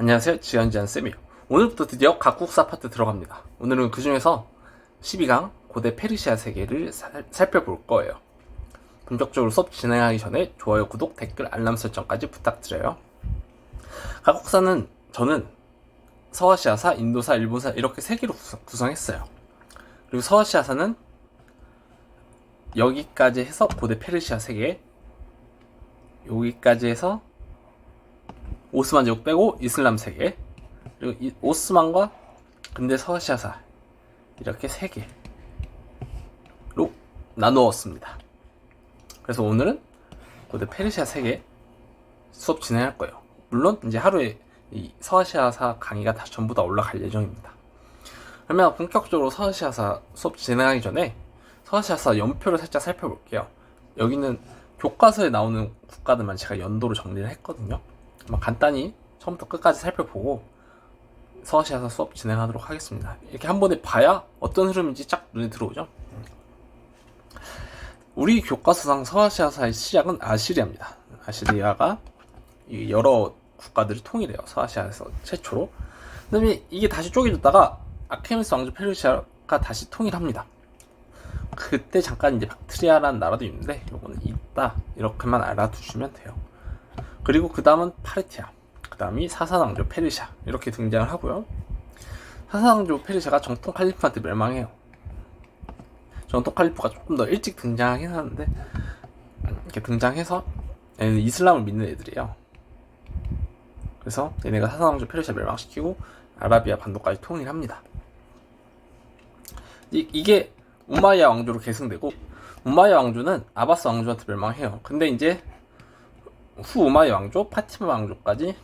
안녕하세요. 지연지안 쌤이에요. 오늘부터 드디어 각국사 파트 들어갑니다. 오늘은 그 중에서 12강 고대 페르시아 세계를 살, 살펴볼 거예요. 본격적으로 수업 진행하기 전에 좋아요, 구독, 댓글, 알람 설정까지 부탁드려요. 각국사는 저는 서아시아사, 인도사, 일본사 이렇게 세 개로 구성, 구성했어요. 그리고 서아시아사는 여기까지 해서 고대 페르시아 세계, 여기까지 해서 오스만 제국 빼고 이슬람 세계 그리고 이 오스만과 근대 서아시아사 이렇게 세 개로 나누었습니다. 그래서 오늘은 고대 페르시아 세계 수업 진행할 거예요. 물론 이제 하루에 이 서아시아사 강의가 다 전부 다 올라갈 예정입니다. 그러면 본격적으로 서아시아사 수업 진행하기 전에 서아시아사 연표를 살짝 살펴볼게요. 여기는 교과서에 나오는 국가들만 제가 연도로 정리를 했거든요. 한번 간단히 처음부터 끝까지 살펴보고 서아시아사 수업 진행하도록 하겠습니다. 이렇게 한 번에 봐야 어떤 흐름인지 쫙 눈에 들어오죠. 우리 교과서상 서아시아사의 시작은 아시리아입니다. 아시리아가 이 여러 국가들을 통일해요. 서아시아에서 최초로. 그다음에 이게 다시 쪼개졌다가 아케미스 왕조 페르시아가 다시 통일합니다. 그때 잠깐 이제 박트리아라는 나라도 있는데 요거는 있다 이렇게만 알아두시면 돼요. 그리고 그 다음은 파르티아, 그 다음이 사사왕조 페르시아 이렇게 등장을 하고요. 사사왕조 페르시아가 정통 칼리프한테 멸망해요. 정통 칼리프가 조금 더 일찍 등장하긴 하는데 이렇게 등장해서 얘는 이슬람을 믿는 애들이에요. 그래서 얘네가 사사왕조 페르시아 멸망시키고 아라비아 반도까지 통일합니다. 이, 이게 우마이야 왕조로 계승되고 우마이야 왕조는 아바스 왕조한테 멸망해요. 근데 이제 후 우마이 왕조, 파티마 왕조까지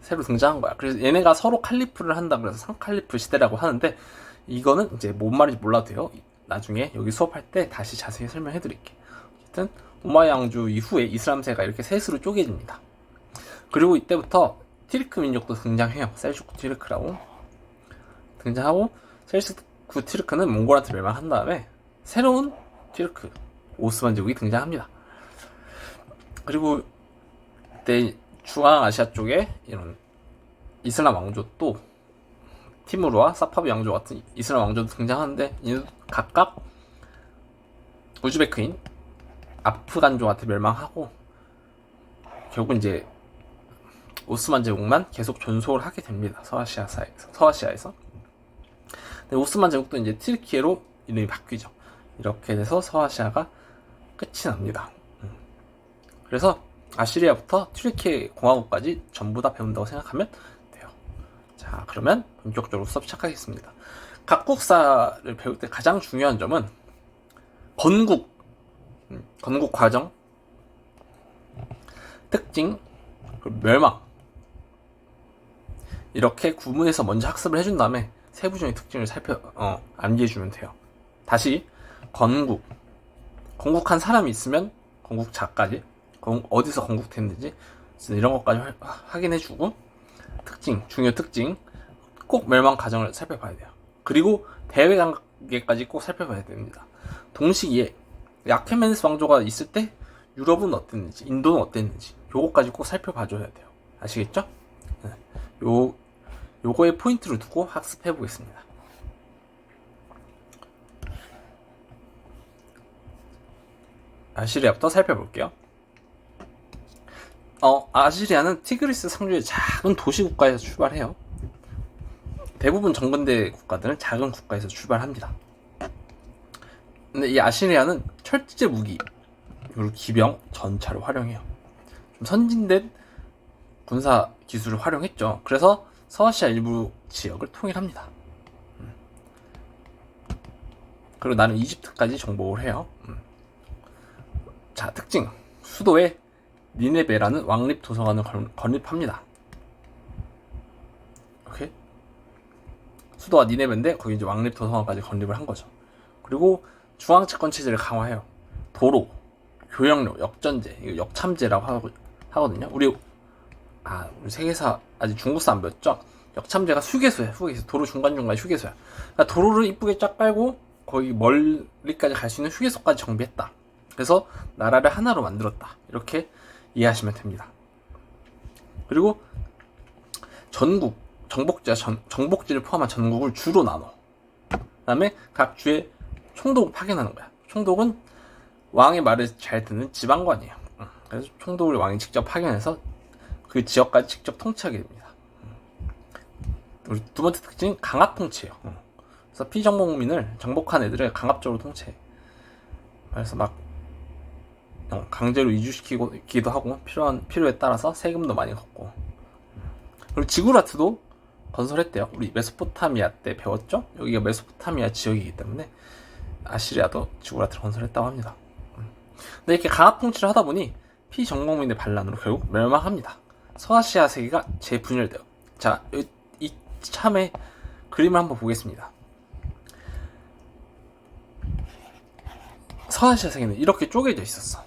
새로 등장한 거야. 그래서 얘네가 서로 칼리프를 한다 그래서 상칼리프 시대라고 하는데 이거는 이제 뭔 말인지 몰라도 돼요. 나중에 여기 수업할 때 다시 자세히 설명해 드릴게. 어쨌든 우마이 왕조 이후에 이슬람세가 이렇게 셋으로 쪼개집니다. 그리고 이때부터 티르크 민족도 등장해요. 셀주크 티르크라고 등장하고 셀주크 티르크는 몽골한테 멸망한 다음에 새로운 티르크 오스만 제국이 등장합니다. 그리고 그때 중앙아시아 쪽에 이런 이슬람 왕조 또 티무르와 사파비 왕조 같은 이슬람 왕조도 등장하는데 각각 우즈베크인 아프간족한테 멸망하고 결국 이제 오스만 제국만 계속 존속을 하게 됩니다. 서아시아 사에서 서아시아에서. 근데 오스만 제국도 이제 튀르키예로 이름이 바뀌죠. 이렇게 돼서 서아시아가 끝이 납니다. 음. 그래서 아시리아부터 튀르키예 공화국까지 전부 다 배운다고 생각하면 돼요. 자, 그러면 본격적으로 수업 시작하겠습니다. 각 국사를 배울 때 가장 중요한 점은 건국, 음, 건국 과정, 특징, 그리고 멸망. 이렇게 구문에서 먼저 학습을 해준 다음에 세부적인 특징을 살펴, 어, 암기해주면 돼요. 다시, 건국. 건국한 사람이 있으면 건국자까지, 어디서 건국됐는지, 이런 것까지 확인해주고, 특징, 중요 특징, 꼭 멸망 과정을 살펴봐야 돼요. 그리고 대외 관계까지 꼭 살펴봐야 됩니다. 동시기에 야케멘스 왕조가 있을 때 유럽은 어땠는지, 인도는 어땠는지, 요거까지 꼭 살펴봐줘야 돼요. 아시겠죠? 네. 요, 요거에 포인트를 두고 학습해 보겠습니다. 아시리아부터 살펴볼게요. 어, 아시리아는 티그리스 상류의 작은 도시 국가에서 출발해요. 대부분 정근대 국가들은 작은 국가에서 출발합니다. 근데 이 아시리아는 철제 무기, 그리고 기병, 전차를 활용해요. 좀 선진된 군사 기술을 활용했죠. 그래서 서아시아 일부 지역을 통일합니다. 음. 그리고 나는 이집트까지 정복을 해요. 음. 자, 특징. 수도에 니네베라는 왕립 도서관을 건립합니다. 오케이? 수도가 니네베인데 거기 이제 왕립 도서관까지 건립을 한 거죠. 그리고 중앙 채권 체제를 강화해요. 도로, 교역로, 역전제, 이거 역참제라고 하고, 하거든요. 우리 아, 우리 세계사 아직 중국사 안 배웠죠? 역참제가 휴게소야, 휴게소. 도로 중간 중간 휴게소야. 그러니까 도로를 이쁘게 쫙 깔고 거기 멀리까지 갈 수 있는 휴게소까지 정비했다. 그래서 나라를 하나로 만들었다. 이렇게 이해하시면 됩니다. 그리고 전국 정복지와 전, 정복지를 포함한 전국을 주로 나눠. 그다음에 각 주에 총독을 파견하는 거야. 총독은 왕의 말을 잘 듣는 지방관이에요. 응. 그래서 총독을 왕이 직접 파견해서 그 지역까지 직접 통치하게 됩니다. 우리 두 번째 특징은 강압 통치예요. 응. 그래서 피정복민을 정복한 애들을 강압적으로 통치해. 그래서 막 어, 강제로 이주시키기도 하고 필요한 필요에 따라서 세금도 많이 걷고 그리고 지구라트도 건설했대요. 우리 메소포타미아 때 배웠죠? 여기가 메소포타미아 지역이기 때문에 아시리아도 지구라트를 건설했다고 합니다. 음. 근데 이렇게 강압 통치를 하다 보니 피정복민의 반란으로 결국 멸망합니다. 서아시아 세계가 재분열돼요. 자, 이, 이 참의 그림을 한번 보겠습니다. 서아시아 세계는 이렇게 쪼개져 있었어.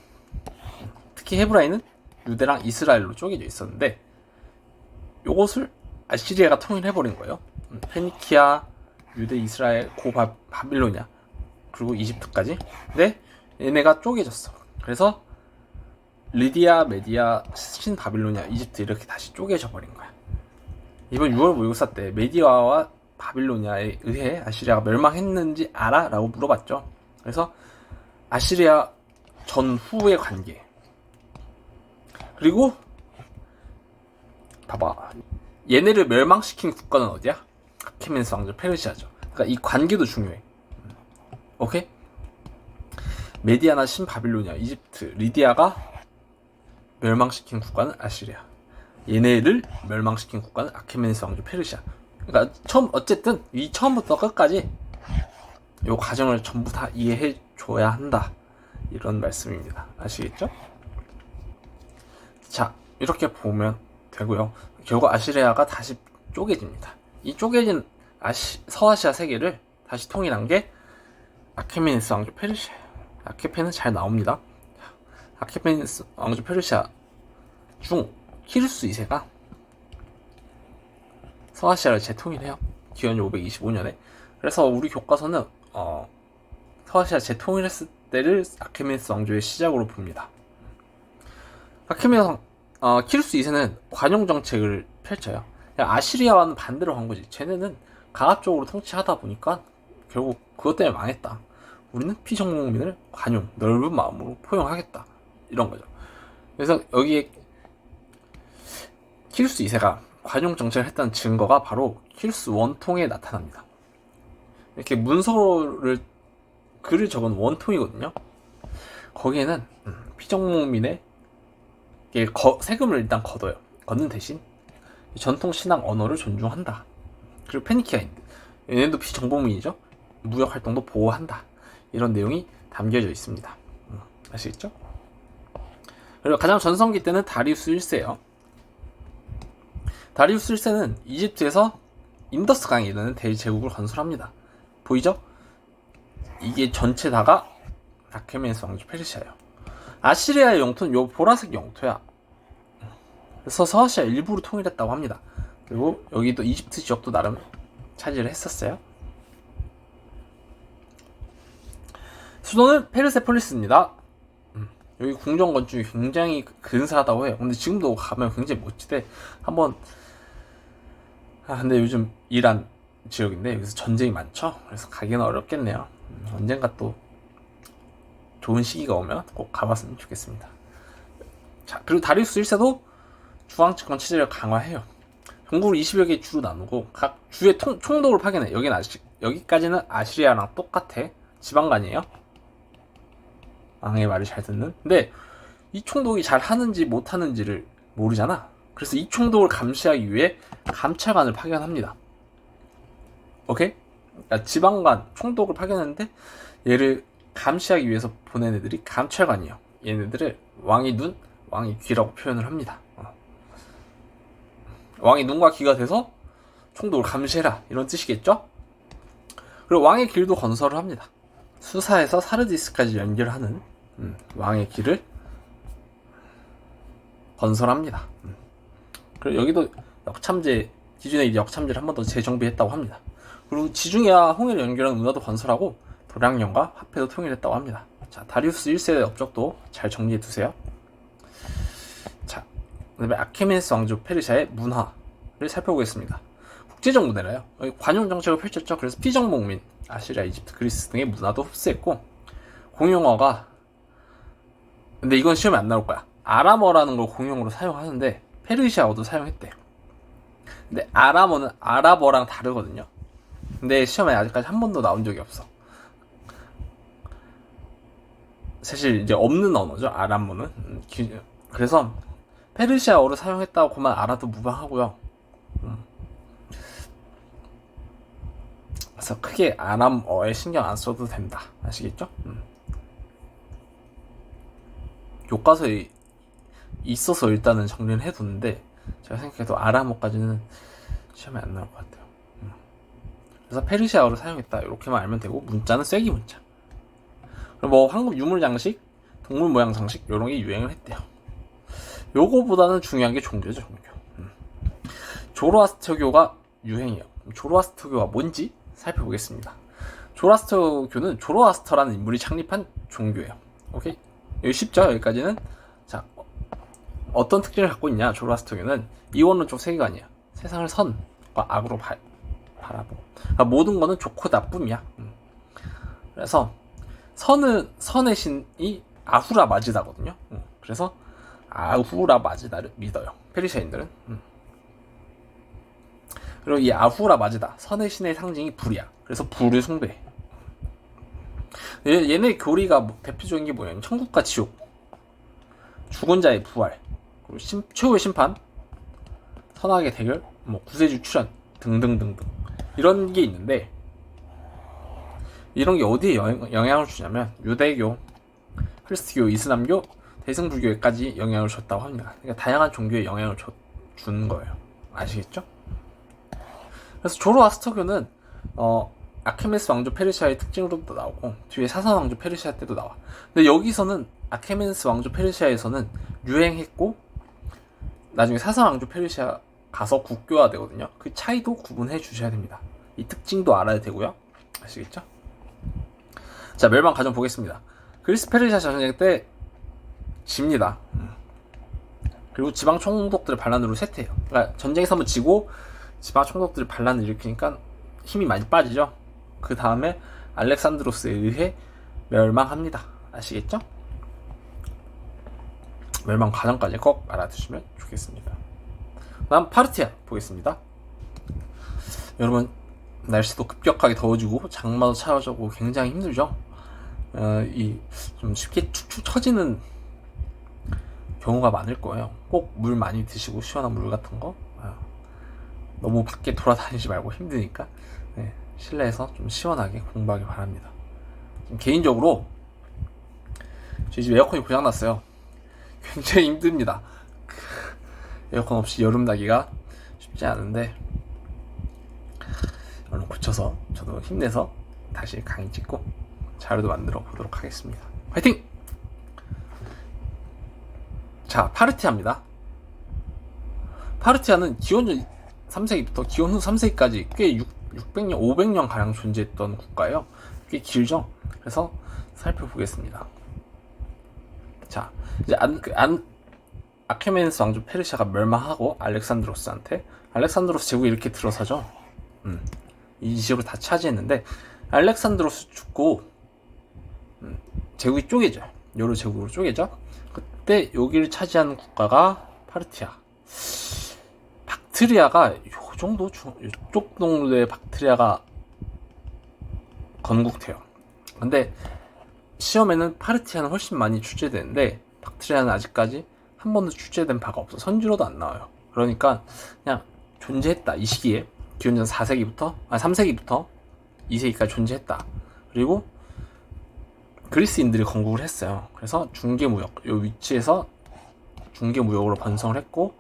특히 헤브라인은 유대랑 이스라엘로 쪼개져 있었는데 요것을 아시리아가 통일해버린 거예요. 음, 페니키아, 유대, 이스라엘, 고 바, 바빌로니아 그리고 이집트까지. 근데 얘네가 쪼개졌어. 그래서 리디아, 메디아, 신 바빌로니아, 이집트 이렇게 다시 쪼개져 버린 거야. 이번 6월 모의고사 때 메디아와 바빌로니아에 의해 아시리아가 멸망했는지 알아? 라고 물어봤죠. 그래서 아시리아 전후의 관계 그리고 봐봐 얘네를 멸망시킨 국가는 어디야? 아케멘스 왕조 페르시아죠 그러니까 이 관계도 중요해 오케이? 메디아나 신바빌로니아 이집트 리디아가 멸망시킨 국가는 아시리아 얘네를 멸망시킨 국가는 아케멘스 왕조 페르시아 그러니까 처음 어쨌든 이 처음부터 끝까지 요 과정을 전부 다 이해해 줘야 한다. 이런 말씀입니다. 아시겠죠? 자, 이렇게 보면 되고요. 결국 아시리아가 다시 쪼개집니다. 이 쪼개진 아시, 서아시아 세계를 다시 통일한 게 아케메니스 왕조 페르시아. 아케페는 잘 나옵니다. 아케메니스 왕조 페르시아 중 키루스 2세가 서아시아를 재통일해요. 기원 525년에. 그래서 우리 교과서는 어, 서아시아 재통일했을 때를 아케메네스 왕조의 시작으로 봅니다. 아케메네스 어, 키루스 2세는 관용 정책을 펼쳐요. 아시리아와는 반대로 한 거지. 쟤네는 강압적으로 통치하다 보니까 결국 그것 때문에 망했다. 우리는 피정복민을 관용, 넓은 마음으로 포용하겠다. 이런 거죠. 그래서 여기에 키루스 2세가 관용 정책을 했다는 증거가 바로 키루스 원통에 나타납니다. 이렇게 문서를 글을 적은 원통이거든요. 거기에는 음, 피정목민의 세금을 일단 걷어요. 걷는 대신 전통 신앙 언어를 존중한다. 그리고 페니키아인 얘네도 피정복민이죠. 무역 활동도 보호한다. 이런 내용이 담겨져 있습니다. 음, 아시겠죠? 그리고 가장 전성기 때는 다리우스 1세예요. 다리우스 1세는 이집트에서 인더스 강에 이르는 대제국을 건설합니다. 보이죠? 이게 전체 다가 아케메네스 왕조 페르시아예요. 아시리아의 영토는 요 보라색 영토야. 그래서 서아시아 일부를 통일했다고 합니다. 그리고 여기도 이집트 지역도 나름 차지를 했었어요. 수도는 페르세폴리스입니다. 음, 여기 궁정 건축이 굉장히 근사하다고 해요. 근데 지금도 가면 굉장히 멋지대. 한번 아 근데 요즘 이란 지역인데 여기서 전쟁이 많죠. 그래서 가기는 어렵겠네요. 음, 언젠가 또 좋은 시기가 오면 꼭 가봤으면 좋겠습니다. 자, 그리고 다리우스 1세도 중앙집권 체제를 강화해요. 전국을 20여 개 주로 나누고 각 주의 통, 총독을 파견해. 여기는 아시, 여기까지는 아시리아랑 똑같아. 지방간이에요. 왕의 말을 잘 듣는. 근데 이 총독이 잘 하는지 못 하는지를 모르잖아. 그래서 이 총독을 감시하기 위해 감찰관을 파견합니다. 오케이? 그러니까 지방관 총독을 파견했는데 얘를 감시하기 위해서 보낸 애들이 감찰관이에요. 얘네들을 왕의 눈, 왕의 귀라고 표현을 합니다. 어. 왕의 눈과 귀가 돼서 총독을 감시해라 이런 뜻이겠죠? 그리고 왕의 길도 건설을 합니다. 수사에서 사르디스까지 연결하는 음, 왕의 길을 건설합니다. 음. 그리고 여기도 역참제 기존에 역참제를 한 번 더 재정비했다고 합니다. 그리고 지중해와 홍해를 연결하는 운하도 건설하고 도량령과 화폐도 통일했다고 합니다. 자, 다리우스 1세의 업적도 잘 정리해 두세요. 자, 그 다음에 아케메네스 왕조 페르시아의 문화. 살펴보겠습니다. 국제적 문화라요. 관용 정책을 펼쳤죠. 그래서 피정복민, 아시리아, 이집트, 그리스 등의 문화도 흡수했고 공용어가 근데 이건 시험에 안 나올 거야. 아람어라는 걸 공용어로 사용하는데 페르시아어도 사용했대요. 근데 아람어는 아랍어랑 다르거든요. 근데 시험에 아직까지 한 번도 나온 적이 없어. 사실 이제 없는 언어죠. 아람어는. 음, 기- 그래서 페르시아어를 사용했다고만 알아도 무방하고요. 음. 그래서 크게 아람어에 신경 안 써도 된다. 아시겠죠? 음. 교과서에 있어서 일단은 정리를 해두는데 제가 생각해도 아람어까지는 시험에 안 나올 것 같아요. 음. 그래서 페르시아어를 사용했다 이렇게만 알면 되고 문자는 쐐기 문자. 뭐 황금 유물 장식, 동물 모양 장식 이런 게 유행을 했대요. 요거보다는 중요한 게 종교죠 종교. 음. 조로아스터교가 유행이에요. 조로아스터교가 뭔지 살펴보겠습니다. 조로아스터교는 조로아스터라는 인물이 창립한 종교예요. 오케이? 여기 쉽죠? 여기까지는. 자, 어- 어떤 특징을 갖고 있냐? 조로아스터교는 이원론적 세계관이야. 세상을 선과 악으로 바, 바라보고. 그러니까 모든 거는 좋고 나쁨이야. 음. 그래서 선은 선의 신이 아후라 마지다거든요. 음. 그래서 아후라 마지다를 믿어요. 페르시아인들은. 음. 그리고 이 아후라 마지다 선의 신의 상징이 불이야. 그래서 불을 숭배해. 얘- 얘네 교리가 뭐- 대표적인 게 뭐냐면 천국과 지옥, 죽은 자의 부활, 그리고 심- 최후의 심판, 선악의 대결, 뭐 구세주 출현 등등등등 이런 게 있는데 이런 게 어디에 영, 영향을 주냐면 유대교, 크리스트교, 이슬람교, 대승불교에까지 영향을 줬다고 합니다. 그러니까 다양한 종교에 영향을 줘, 준 거예요. 아시겠죠? 그래서 조로아스터교는 어, 아케메스 왕조 페르시아의 특징으로도 나오고 뒤에 사산 왕조 페르시아 때도 나와. 근데 여기서는 아케메스 왕조 페르시아에서는 유행했고 나중에 사산 왕조 페르시아 가서 국교화 되거든요. 그 차이도 구분해 주셔야 됩니다. 이 특징도 알아야 되고요. 아시겠죠? 자, 멸망 과정 보겠습니다. 그리스 페르시아 전쟁 때 집니다. 음. 그리고 지방 총독들의 반란으로 쇠퇴해요. 그러니까 전쟁에서 한번 지고 지방 총독들이 반란을 일으키니까 힘이 많이 빠지죠. 그 다음에 알렉산드로스에 의해 멸망합니다. 아시겠죠? 멸망 과정까지 꼭 알아두시면 좋겠습니다. 다음 파르티아 보겠습니다. 여러분 날씨도 급격하게 더워지고 장마도 찾아오고 굉장히 힘들죠. 어, 이좀 쉽게 축축 처지는 경우가 많을 거예요. 꼭 물 많이 드시고 시원한 물 같은 거. 아, 너무 밖에 돌아다니지 말고 힘드니까 네, 실내에서 좀 시원하게 공부하기 바랍니다. 개인적으로 저희 집 에어컨이 고장났어요. 굉장히 힘듭니다. 에어컨 없이 여름 나기가 쉽지 않은데 얼른 고쳐서 저도 힘내서 다시 강의 찍고 자료도 만들어 보도록 하겠습니다. 화이팅! 자, 파르티아입니다. 파르티아는 기원전 3세기부터 기원 후 3세기까지 꽤 6, 600년, 500년 가량 존재했던 국가예요. 꽤 길죠. 그래서 살펴보겠습니다. 자, 이제 안, 그 안, 아케메네스 왕조 페르시아가 멸망하고 알렉산드로스한테 알렉산드로스 제국이 이렇게 들어서죠. 음, 이 지역을 다 차지했는데 알렉산드로스 죽고 음, 제국이 쪼개져. 여러 제국으로 쪼개져. 그때 여기를 차지한 국가가 파르티아. 박트리아가 요 정도 중, 이쪽 동네에 박트리아가 건국돼요. 근데 시험에는 파르티아는 훨씬 많이 출제되는데 박트리아는 아직까지 한 번도 출제된 바가 없어. 선지로도 안 나와요. 그러니까 그냥 존재했다. 이 시기에 기원전 4세기부터 아 3세기부터 2세기까지 존재했다. 그리고 그리스인들이 건국을 했어요. 그래서 중개무역 이 위치에서 중개무역으로 번성을 했고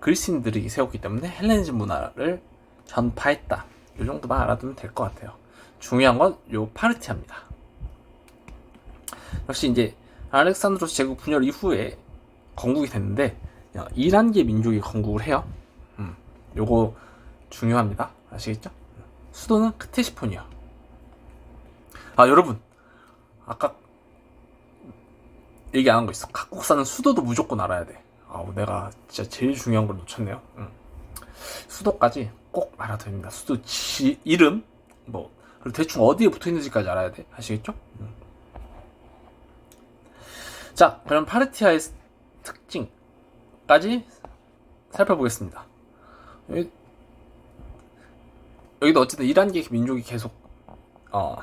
그리스인들이 세웠기 때문에 헬레니즘 문화를 전파했다. 이 정도만 알아두면 될 것 같아요. 중요한 건 요 파르티아입니다. 역시 이제 알렉산드로스 제국 분열 이후에 건국이 됐는데 어, 이란 계 민족이 건국을 해요. 음, 요거 중요합니다. 아시겠죠? 수도는 크테시폰이요. 아 여러분 아까 얘기 안 한 거 있어. 각국 사는 수도도 무조건 알아야 돼. 아우 내가 진짜 제일 중요한 걸 놓쳤네요. 음. 수도까지 꼭 알아둬야 됩니다. 수도 지, 이름, 뭐, 그리고 대충 어디에 붙어 있는지까지 알아야 돼. 아시겠죠? 음. 자, 그럼 파르티아의 특징까지 살펴보겠습니다. 여기, 여기도 어쨌든 이란 계 민족이 계속, 어,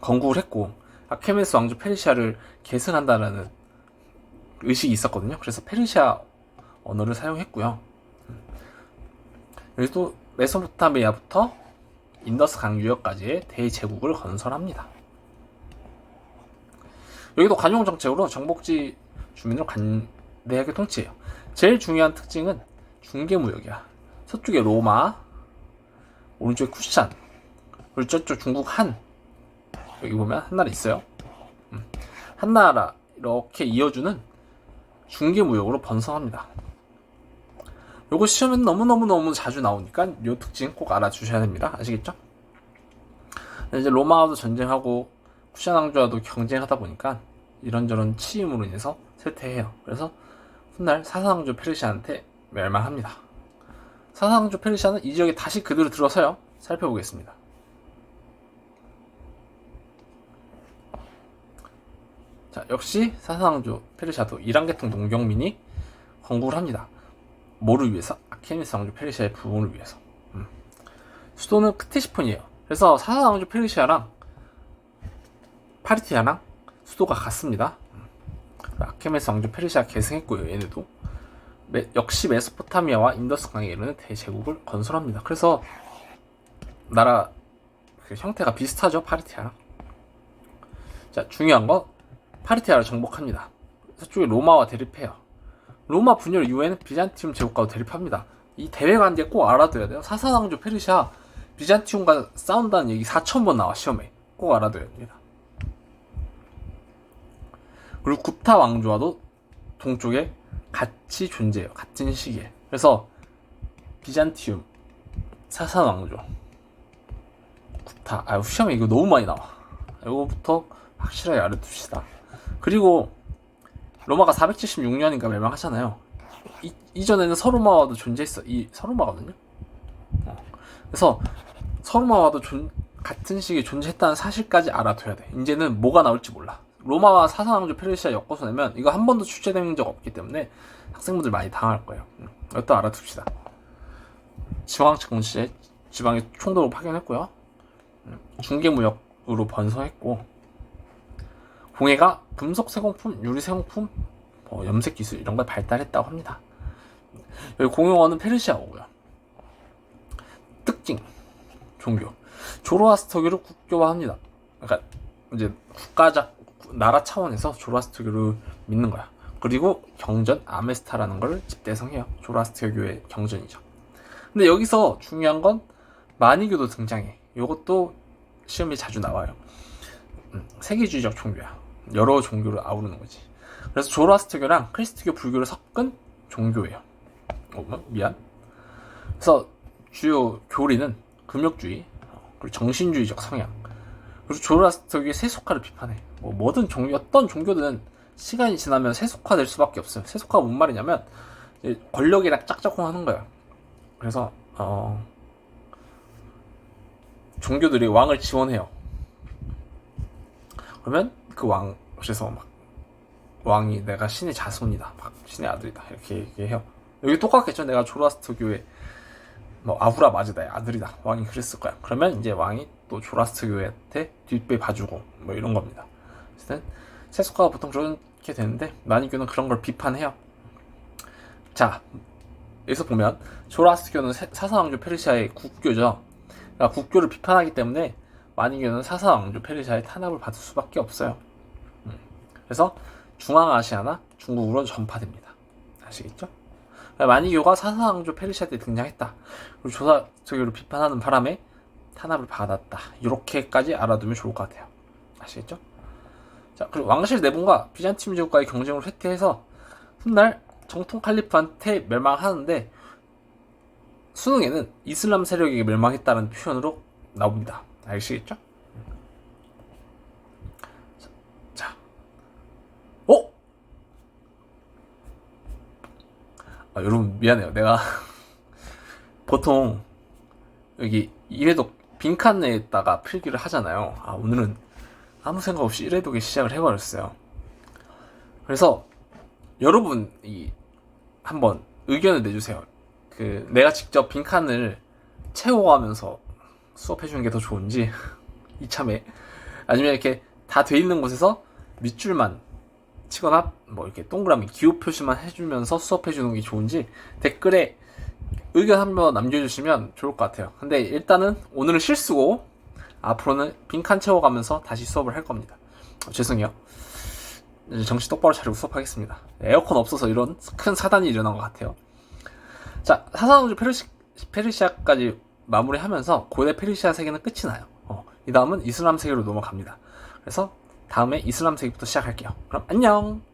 건국을 했고, 아케메스 왕조 페르시아를 계승한다라는 의식이 있었거든요. 그래서 페르시아 언어를 사용했고요. 여기도 메소포타미아부터 인더스 강 유역까지의 대제국을 건설합니다. 여기도 관용 정책으로 정복지 주민을 관대하게 통치해요. 제일 중요한 특징은 중개 무역이야. 서쪽에 로마, 오른쪽에 쿠샨, 그리고 저쪽 중국 한. 여기 보면 한 나라 있어요. 음. 한 나라 이렇게 이어주는 중개무역으로 번성합니다. 요거 시험에는 너무너무너무 자주 나오니까 요 특징 꼭 알아주셔야 됩니다. 아시겠죠? 이제 로마와도 전쟁하고 쿠션 왕조와도 경쟁하다 보니까 이런저런 치임으로 인해서 쇠퇴해요. 그래서 훗날 사사왕조 페르시아한테 멸망합니다. 사사왕조 페르시아는 이 지역에 다시 그대로 들어서요. 살펴보겠습니다. 자, 역시 사사왕조 페르시아도 이란계통 농경민이 건국을 합니다. 뭐를 위해서? 아케미스 왕조 페르시아의 부흥을 위해서. 음. 수도는 크테시폰이에요. 그래서 사사왕조 페르시아랑 파르티아랑 수도가 같습니다. 음. 아케메스 왕조 페르시아 계승했고요. 얘네도 메, 역시 메소포타미아와 인더스 강에 이르는 대제국을 건설합니다. 그래서 나라 그 형태가 비슷하죠 파르티아랑. 자 중요한 건 파르티아를 정복합니다. 서쪽에 로마와 대립해요. 로마 분열 이후에는 비잔티움 제국과도 대립합니다. 이 대회가 한데 꼭 알아둬야 돼요. 사사왕조 페르시아 비잔티움과 싸운다는 얘기 4천 번 나와 시험에 꼭 알아둬야 됩니다. 그리고 굽타 왕조와도 동쪽에 같이 존재해요. 같은 시기에. 그래서 비잔티움, 사산 왕조, 굽타. 아 시험에 이거 너무 많이 나와. 이거부터 확실하게 알아둡시다. 그리고 로마가 476년인가 멸망하잖아요. 이, 이전에는 서로마와도 존재했어. 이 서로마거든요. 어. 그래서 서로마와도 존, 같은 시기에 존재했다는 사실까지 알아둬야 돼. 이제는 뭐가 나올지 몰라. 로마와 사사왕조 페르시아 엮어서 내면 이거 한 번도 출제된 적 없기 때문에 학생분들 많이 당할 거예요. 음, 이것도 알아둡시다. 지방채권 시에 지방에 총독을 파견했고요. 음, 중개무역으로 번성했고 공예가 금속 세공품, 유리 세공품, 뭐 염색 기술 이런 걸 발달했다고 합니다. 여기 공용어는 페르시아어고요. 특징, 종교. 조로아스터교를 국교화합니다. 그러니까 이제 국가적 나라 차원에서 조로아스터교를 믿는 거야. 그리고 경전 아메스타라는 걸 집대성해요. 조로아스터교의 경전이죠. 근데 여기서 중요한 건 마니교도 등장해. 이것도 시험에 자주 나와요. 음, 세계주의적 종교야. 여러 종교를 아우르는 거지. 그래서 조로아스터교랑 크리스트교 불교를 섞은 종교예요. 어, 뭐? 미안. 그래서 주요 교리는 금욕주의, 그리고 정신주의적 성향, 그리고 조로아스터교의 세속화를 비판해. 뭐 뭐든 종교, 어떤 종교든 시간이 지나면 세속화될 수밖에 없어요. 세속화가 뭔 말이냐면 권력이랑 짝짝꿍하는 거야. 그래서 어, 종교들이 왕을 지원해요. 그러면 그 왕, 그래서 막 왕이 내가 신의 자손이다, 막 신의 아들이다 이렇게 얘기해요. 여기 똑같겠죠. 내가 조라스트교의 뭐 아브라 마즈다의 아들이다. 왕이 그랬을 거야. 그러면 이제 왕이 또 조라스트교한테 뒷배 봐주고 뭐 이런 겁니다. 어쨌든 세속화가 보통 그렇게 되는데 마니교는 그런 걸 비판해요. 자, 여기서 보면 조라스트교는 사사왕조 페르시아의 국교죠. 그러니까 국교를 비판하기 때문에 마니교는 사사 왕조 페르시아의 탄압을 받을 수밖에 없어요. 음. 그래서 중앙아시아나 중국으로 전파됩니다. 아시겠죠? 그러니까 마니교가 사사 왕조 페르시아 때 등장했다. 그리고 조사교를 비판하는 바람에 탄압을 받았다. 이렇게까지 알아두면 좋을 것 같아요. 아시겠죠? 자, 그리고 왕실 내분과 비잔팀 제국과의 경쟁을 쇠퇴해서 훗날 정통 칼리프한테 멸망하는데 수능에는 이슬람 세력에게 멸망했다는 표현으로 나옵니다. 아시겠죠? 자, 어? 아, 여러분 미안해요. 내가 보통 여기 이래독 빈칸에다가 필기를 하잖아요. 아 오늘은 아무 생각 없이 이래독에 시작을 해버렸어요. 그래서 여러분 이 한번 의견을 내주세요. 그 내가 직접 빈칸을 채워가면서 수업해 주는 게 더 좋은지 이참에 아니면 이렇게 다 돼 있는 곳에서 밑줄만 치거나 뭐 이렇게 동그라미 기호 표시만 해주면서 수업해 주는 게 좋은지 댓글에 의견 한번 남겨주시면 좋을 것 같아요. 근데 일단은 오늘은 실수고 앞으로는 빈칸 채워가면서 다시 수업을 할 겁니다. 어, 죄송해요. 이제 정신 똑바로 차리고 수업하겠습니다. 에어컨 없어서 이런 큰 사단이 일어난 것 같아요. 자, 사사우주 페르시, 페르시아까지 마무리하면서 고대 페르시아 세계는 끝이 나요. 어, 이 다음은 이슬람 세계로 넘어갑니다. 그래서 다음에 이슬람 세계부터 시작할게요. 그럼 안녕!